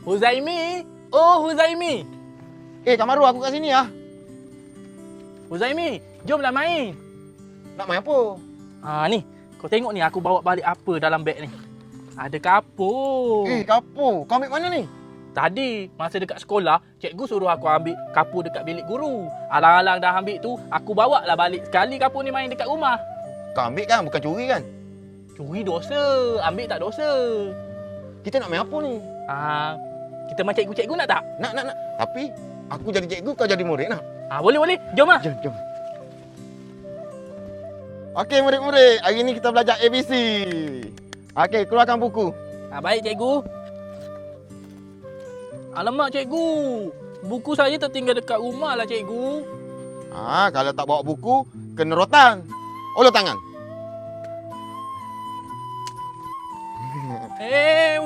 Huzaimi! Oh, Huzaimi! Eh, Kamaru aku kat sini ah. Huzaimi, jomlah main. Nak main apa? Ha ni, kau tengok ni aku bawa balik apa dalam beg ni. Ada kapur. Eh, kapur. Kau ambil mana ni? Tadi masa dekat sekolah, cikgu suruh aku ambil kapur dekat bilik guru. Alang-alang dah ambil tu, aku bawa lah balik sekali kapur ni main dekat rumah. Kau ambil kan, bukan curi kan? Curi dosa, ambil tak dosa. Kita nak main apa ni? Ah, kita main cikgu-cikgu nak tak? Nak, nak, nak. Tapi, aku jadi cikgu, kau jadi murid nak. Ah, boleh boleh. Jom lah. Jom, jom. Okey, murid-murid. Hari ni kita belajar ABC. Okey, keluarkan buku. Ah, baik cikgu. Alamak cikgu. Buku saya tertinggal dekat rumah lah cikgu. Ha, kalau tak bawa buku, kena rotan. Ulur tangan.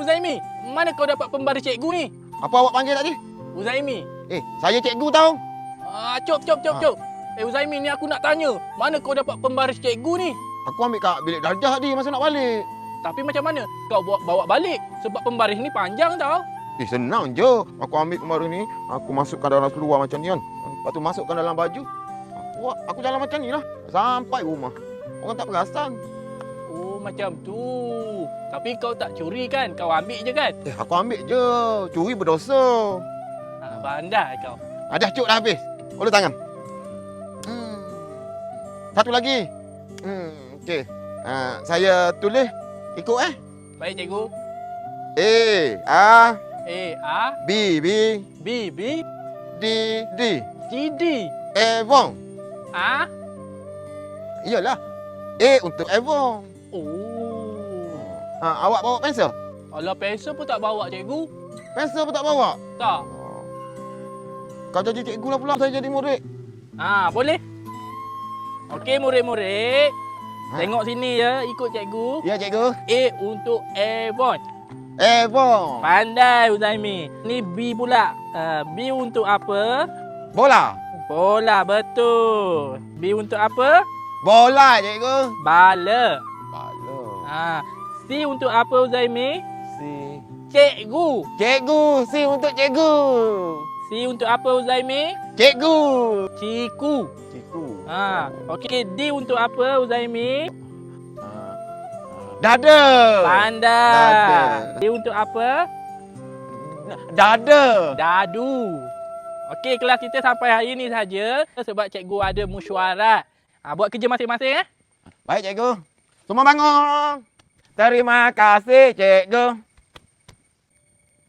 Uzaimi, mana kau dapat pembaris cikgu ni? Apa awak panggil tadi? Uzaimi. Eh, saya cikgu tau. Ah, cop cop cop Ah. cop. Eh Uzaimi ni aku nak tanya, mana kau dapat pembaris cikgu ni? Aku ambil kat bilik darjah tadi masa nak balik. Tapi macam mana kau bawa, bawa balik? Sebab pembaris ni panjang tau. Eh, senang je. Aku ambil kemarin ni, aku masukkan dalam keluar macam ni kan. Lepas tu masukkan dalam baju. Aku, aku jalan macam ni lah. Sampai rumah. Orang tak perasan. Macam tu. Tapi kau tak curi kan? Kau ambil je kan? Eh, aku ambil je. Curi berdosa. Ah, bandai kau. Ah, dah cuk dah habis. Ulur tangan. Hmm. Satu lagi. Hmm, okey. Ah, saya tulis ikut eh. Baik cikgu. A, A, A, A, B, B, B, B, D, D. C, D. Evon. A. Iyalah. A untuk Evon. Oh. Ha, awak bawa pensel? Alah, pensel pun tak bawa cikgu. Pensel pun tak bawa? Tak. Kau jadi cikgu lah pula, saya jadi murid. Ah, boleh? Okey, murid-murid. Ha? Tengok sini ya, ikut cikgu. Ya, cikgu. A untuk Avon. Evon. Pandai Uzaimi. Ni B pula. Uh, B untuk apa? Bola. Bola, betul. B untuk apa? Bola, cikgu. Bala. Ha. C untuk apa Uzaimi? Si. Cikgu. Cikgu. Si untuk cikgu. C untuk apa Uzaimi? Cikgu. Ciku. Cikgu. Ha. Okey, D untuk apa Uzaimi? Ah. Dada. Pandai. Dada. D untuk apa? Dada. Dadu. Okey, kelas kita sampai hari ni saja sebab cikgu ada mesyuarat. Ha, buat kerja masing-masing eh. Baik, cikgu. Semua bangun. Terima kasih, cikgu.